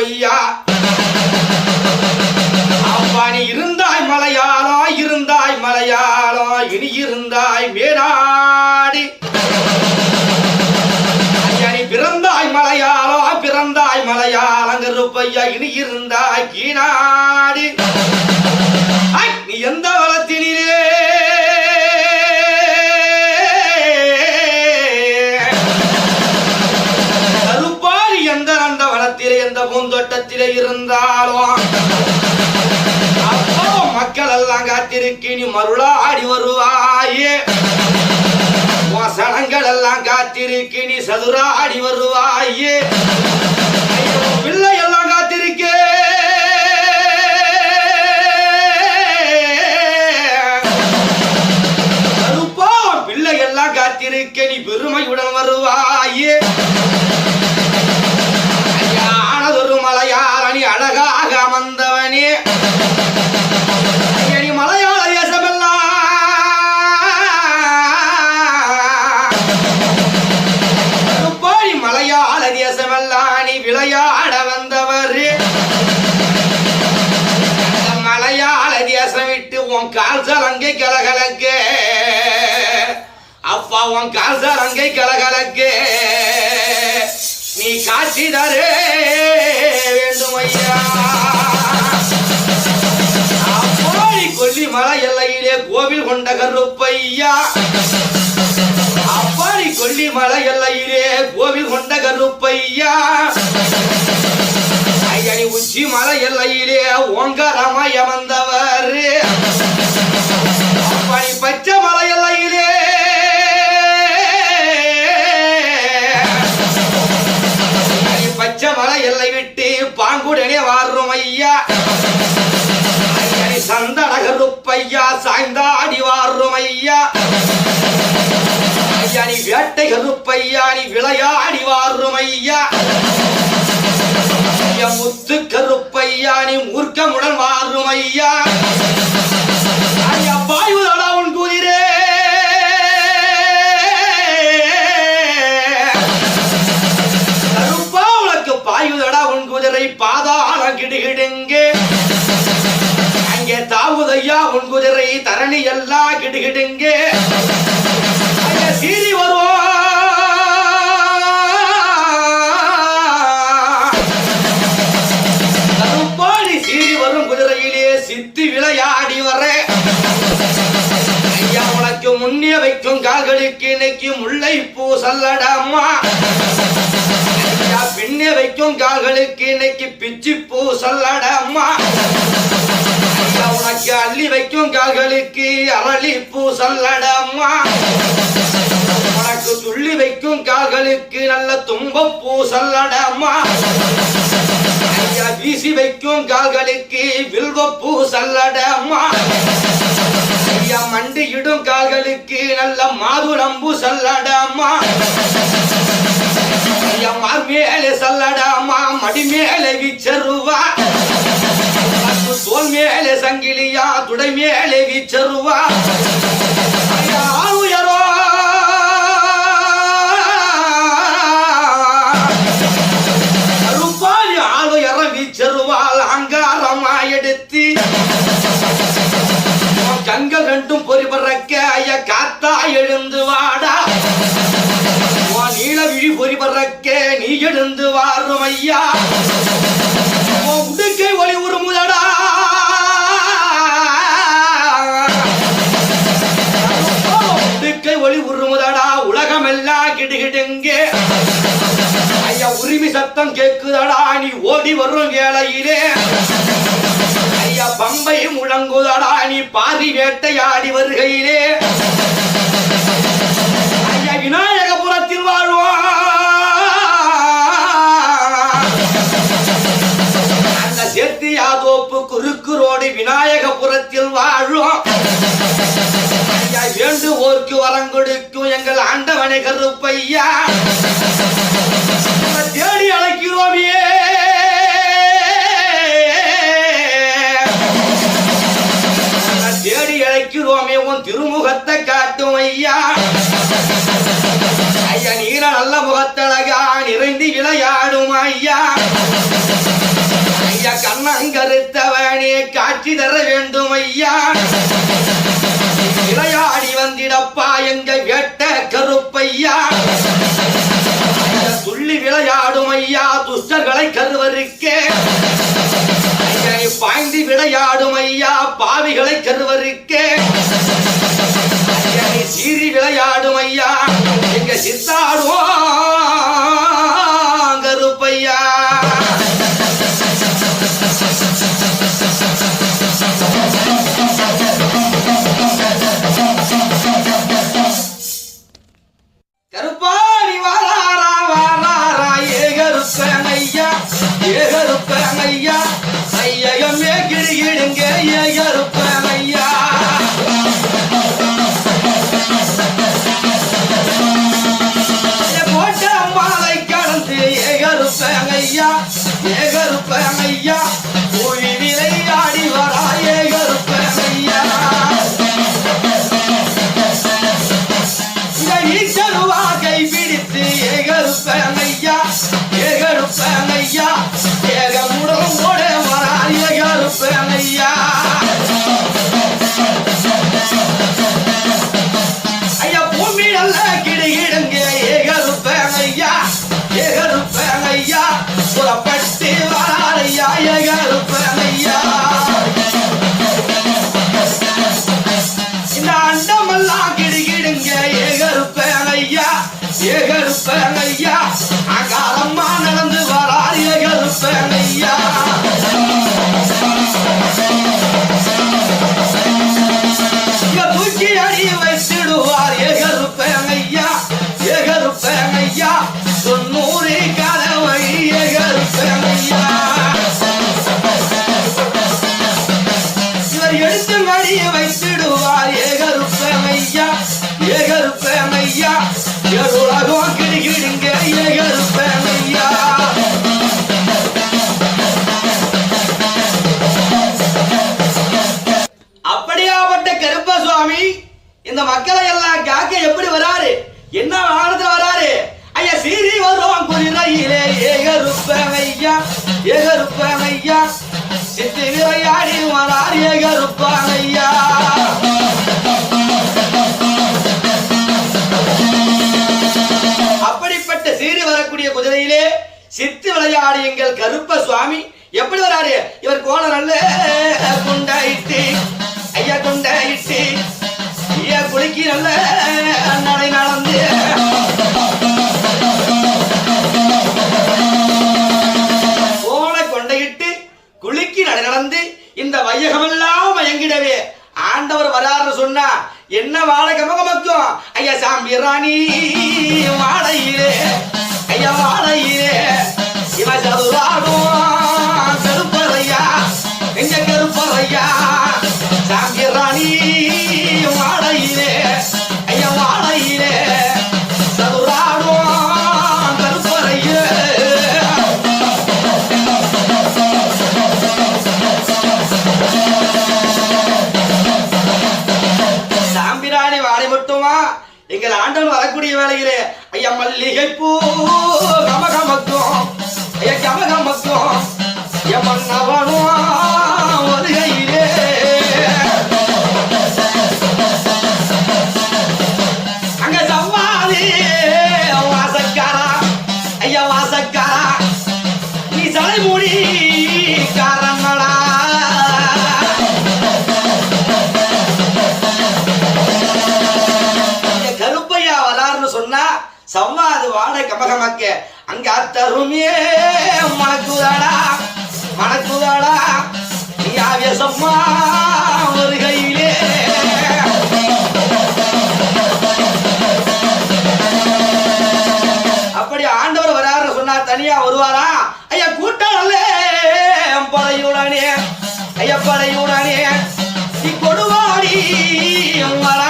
பொய்யா அவ்வாணி இருந்தாய் மலையாளம் இருந்தாய் மலையாளம் இனி இருந்தாய் மேனாடி. ஐயா நீ பிறந்தாய் மலையாளம் பிறந்தாய் மலையாளம் பொய்யா இனி இருந்தாய் கீனாடி. ஐ, நீ எந்த எந்த பூந்தோட்டத்திலே இருந்தாலும். அப்போ மக்கள் எல்லாம் காத்திருக்கு நீ மருளாடி வருவாயே. வசனங்கள் எல்லாம் காத்திருக்கு நீ சதுராடி வருவாயே. பிள்ளை எல்லாம் காத்திருக்கே. கருப்பா காத்திருக்க நீ பெருமையுடன் வருவாயே. விளையாட வந்தவர் அந்த மலையாள தேசம் விட்டு உன் கால் சலங்கை கலகலக்க அப்பா உன் கால் சலங்கை கலகலக்க நீ காட்சி தரே வேண்டும் ஐயா கோவில் கொண்ட கருப்பையா? அப்பாடி கொல்லி மலை எல்லையிலே கோவில் கொண்ட கருப்பையா? ஐயனி உச்சி மலை எல்லையிலே ஓங்காரமாய் அமர்ந்தவர். அப்பாடி பச்சை மலை எல்லையிலே பச்சை மலை எல்லை விட்டு பாங்குடனே வாரும் ஐயா சந்தன கருப்பையா சாய்ந்தா அடிவாரும் ஐயா. ஐயா நீ வேட்டை கருப்பையா நீ விளையா அடிவாரும் ஐயா முத்து கருப்பையா நீ மூர்க்கமுடன் வாரும் ஐயா. தரணி எல்லாம் கிடுகிடுங்கே. அங்கே சீறி வருவோம் கருப்பாடி சீறி வரும் குதிரையிலே சித்தி விளையாடி வர. ஐயா உனக்கு முன்னே வைக்கும் கால்களுக்கு இன்னைக்கு முல்லை பூ சல்லடம்மா ஐயா பின்னே வைக்கும் கால்களுக்கு இன்னைக்கு பிச்சி பூ சல்லடம்மா உனக்கு அள்ளி வைக்கும் கால்களுக்கு அரளி பூ சல்லடம்மா. உனக்கு துள்ளி வைக்கும் கால்களுக்கு நல்ல தும்பப்பூ சல்லடம்மா. ஐயா வீசி வைக்கும் கால்களுக்கு வில்வப்பூ சல்லடம்மா. ஐயா மண்டியிடும் கால்களுக்கு நல்ல மாதுளம்பூ சல்லடம்மா. ஐயா மார் மேலே சல்லடம்மா மடி மேலே விச்சருவா. ಸೋಲ್ ಮೇಲೆ மேலே சங்கிலியா துடை மேலே விச்சருவா. ஐயா ஆளுயரோ ஆளு இறவி செருவால் அங்காரமா எடுத்து. கண்கள் ரெண்டும் பொறி பறக்க காத்தா எழுந்து வாடா. உன் விழி பொறி நீ எழுந்து வாரும் ஐயா. உன் ஐயா உரிமை சத்தம் கேக்குதடா? நீ ஓடி வரும் வேலையிலே. ஐயா பம்பை முழங்குதடா? நீ பாதி வேட்டையாடி வருகையிலே. ஐயா விநாயகபுரத்தில் வாழ்வான் அந்த செத்தியா தோப்பு குறுக்கு ரோடு விநாயகபுரத்தில் வாழும் ஐயா வேண்டுவோர்க்கு வரம் கொடுக்கும் எங்கள் ஆண்டவனை கருப்பையா. திருமுகத்தை காட்டும் ஐயா. ஐயா நீல நல்ல முகத்தழகா நிறைந்து விளையாடும் ஐயா. ஐயா கண்ணங்கருத்தவனே காட்சி தர வேண்டும் ஐயா. விளையாடி வந்திடப்பா எங்க வேட்ட கருப்பையா. ஐயா, துள்ளி விளையாடும் ஐயா துஷ்டர்களை கருவருக்கே. பாய்ந்து விளையாடும் ஐயா பாவிகளை கருவருக்கே. சீறி விளையாடும் ஐயா எங்க சித்தாடுவோம் கருப்பையா? வராரையா ஏகருப்பன் ஐயா இந்த சித்து விளையாடி அப்படிப்பட்ட சீறி வரக்கூடிய குதிரையிலே சித்து விளையாடி எங்கள் கருப்ப சுவாமி. எப்படி வராரு? இவர் கோல நல்ல குண்டாயிட்டு. என்ன வாழை கமகமக்கும் ஐயா சாம்பி ராணி வாழையிலே ஐயா வாழையிலே இவ சதுராடும் மாலையிலே ஐயா மல்லிகை பூ கமகமக்கும் வாழை அங்க அத்தருமே மணக்குதாடா மணக்குதாடா நீ ஆவேசம்மா ஒரு கையிலே. அப்படி ஆண்டவர் வராருன்னு சொன்னா தனியா வருவாரா? ஐயா கூட்டம் அல்ல படையுடனே ஐயா படையூடானே நீ கொடுவாடி வரானையா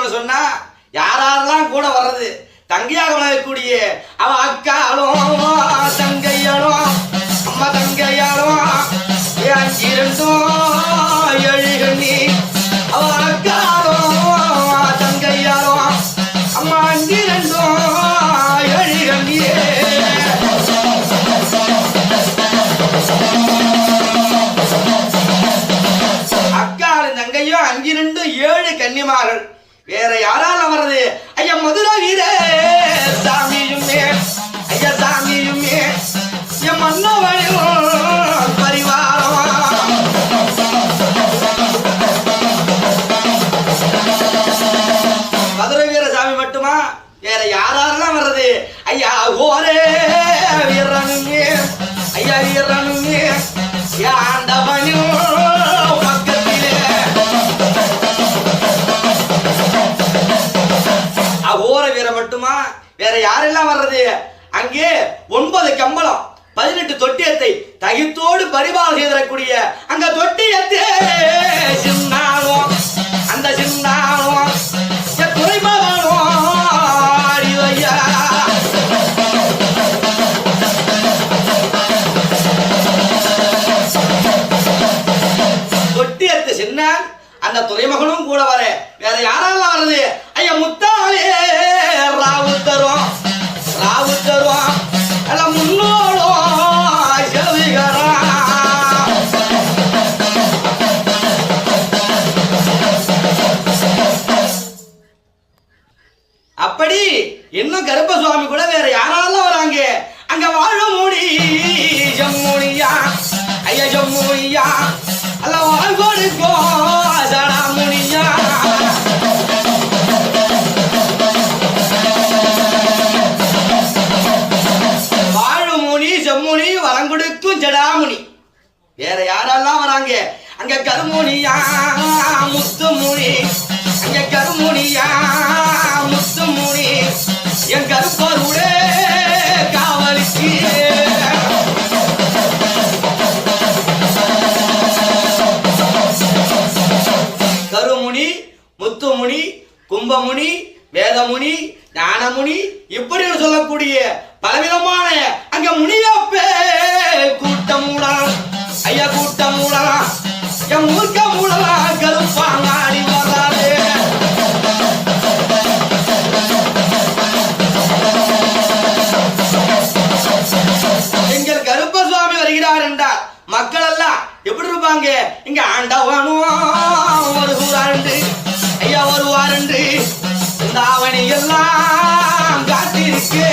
பார்க்கணும்னு சொன்னா யாரெல்லாம் கூட வர்றது? தங்கையாக விளங்கக்கூடிய அவ அக்காலும் தங்கையாலும் அம்மா தங்கையாலும் என் இரண்டும் எழுகண்ணி அவ அக்காலும் தங்கையாலும் அம்மா இரண்டும் எழுகண்ணியே அக்காலும் தங்கையும் அஞ்சு ரெண்டு ஏழு கன்னிமார்கள். வேற யாரால் வர்றது ஐயா மதுரை வீர சாமி. தகித்தோடு பரிபாலம் செய்திடக்கூடிய அங்க தொட்டி இன்னும் கருப்ப சுவாமி கூட வேற யாராலும் வராங்க? அங்க வாழ மூடி ஜம்முனியா? ஐயா ஜம்முனியா? அல்ல வாழ்கோடுக்கோ சடாமுனியா வாழுமுனி ஜம்முனி வரங்குடுக்கும் ஜடாமுனி. வேற யாரெல்லாம் வராங்க? அங்க கருமுனியா முத்துமுனி. கும்பமுனி வேதமுனி ஞானமுனி இப்படி சொல்லக்கூடிய பலவிதமான அங்க முனியப்பே கூட்டம் மூடலாம் ஐயா கூட்டம் மூடலாம் என் மூர்க்க மூடலாம் கருப்பாங்காடி வராது. எங்கள் கருப்ப சுவாமி வருகிறார் என்றார். மக்கள் எல்லாம் எப்படி இருப்பாங்க? இங்க ஆண்டவனும் வருகிறார் என்று ஐயா வருவார் என்று. இந்த எல்லாம் காத்திருக்கு.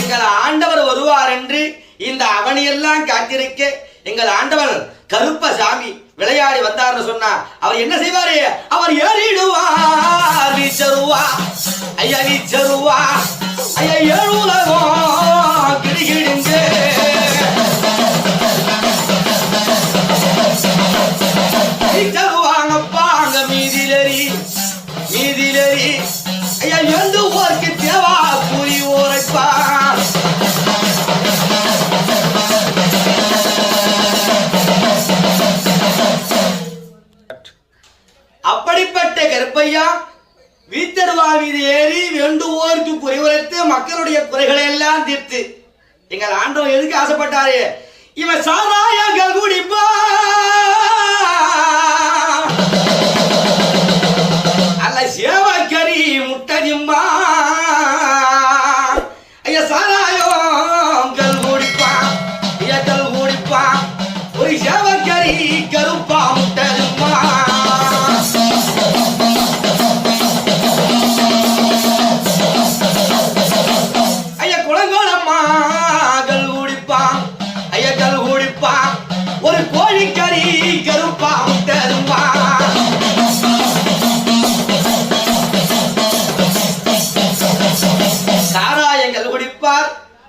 எங்கள் ஆண்டவர் வருவார் என்று இந்த அவனியெல்லாம் காத்திருக்க. எங்கள் ஆண்டவர் கருப்ப சாமி விளையாடி வந்தார்னு சொன்னா அவர் என்ன செய்வாரு? அவர் ஏறிடுவார் வீச்சருவா. ஐயா வீச்சருவா. ஐயா ஏழு எங்கள் ஆண்டவன் எதுக்கு ஆசைப்பட்டாரு? இவன் சாராயங்கள்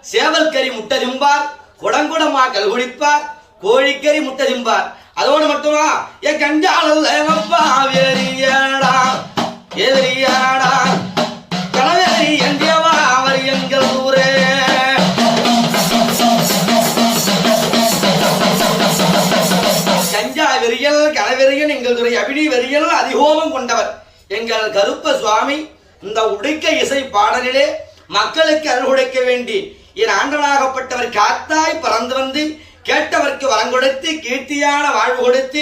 சேவல் கறி முட்டை திம்பார் குடங்குடமா கல் குடிப்பார் கோழிக்கறி முட்டை திம்பார் அதோடு மட்டுமா? என் கஞ்சாளல்ல அப்பா வேறியடா எதிரியாடா கணவேரி எங்கேவா அவர் எங்கள் ஊரே. கஞ்சா வெறியல் எங்கள் துறை அபினி வெறியல் அதிகோபம் கொண்டவர். எங்கள் கருப்ப சுவாமி இந்த உடுக்க இசை பாடலிலே மக்களுக்கு அருள் உடைக்க வேண்டி என் ஆண்டவனாகப்பட்டவர் காத்தாய் பறந்து வந்து கேட்டவர்க்கு வரம் கொடுத்து கீர்த்தியான வாழ்வு கொடுத்து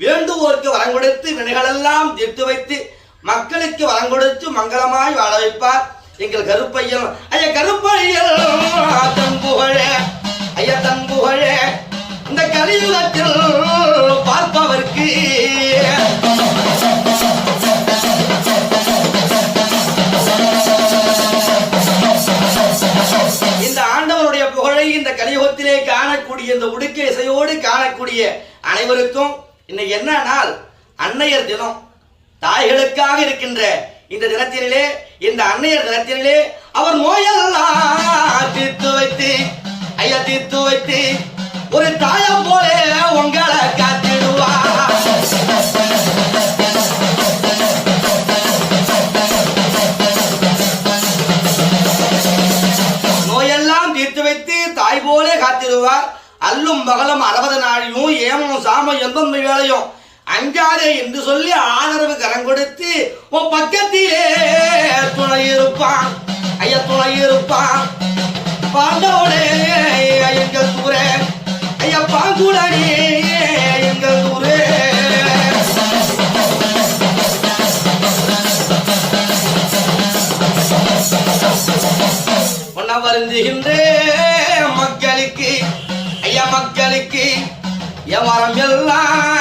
வேண்டுவோர்க்கு வரம் கொடுத்து வினைகளெல்லாம் தீர்த்து வைத்து மக்களுக்கு வரம் கொடுத்து மங்களமாய் வாழ வைப்பார். எங்கள் கருப்பையன் ஐயா கருப்பையல் தன் புகழே ஐயா தன் புகழே இந்த கலியுகத்தில் பார்ப்பவர்க்கு புகழை இந்த கலியுகத்திலே காணக்கூடிய இந்த உடுக்க இசையோடு காணக்கூடிய அனைவருக்கும் இன்னைக்கு என்ன நாள்? அன்னையர் தினம். தாய்களுக்காக இருக்கின்ற இந்த தினத்தினிலே இந்த அன்னையர் தினத்தினிலே அவர் நோயெல்லாம் தீர்த்து வைத்து ஐயா தீர்த்து வைத்து ஒரு தாயம் போல உங்களை காத்திடுவார். சொல்லுவார் அல்லும் பகலும் அறுபது நாளையும் ஏமம் சாம எந்தொன்று வேலையும் அஞ்சாதே என்று சொல்லி ஆதரவு கரம் கொடுத்து உன் பக்கத்திலே துணை இருப்பான் ஐயா துணை இருப்பான். பாண்டோடே எங்கள் தூரே ஐயா பாங்குடனே எங்கள் தூரே உணவருந்துகின்றே மக்களுக்கு எவரம் எல்லாம்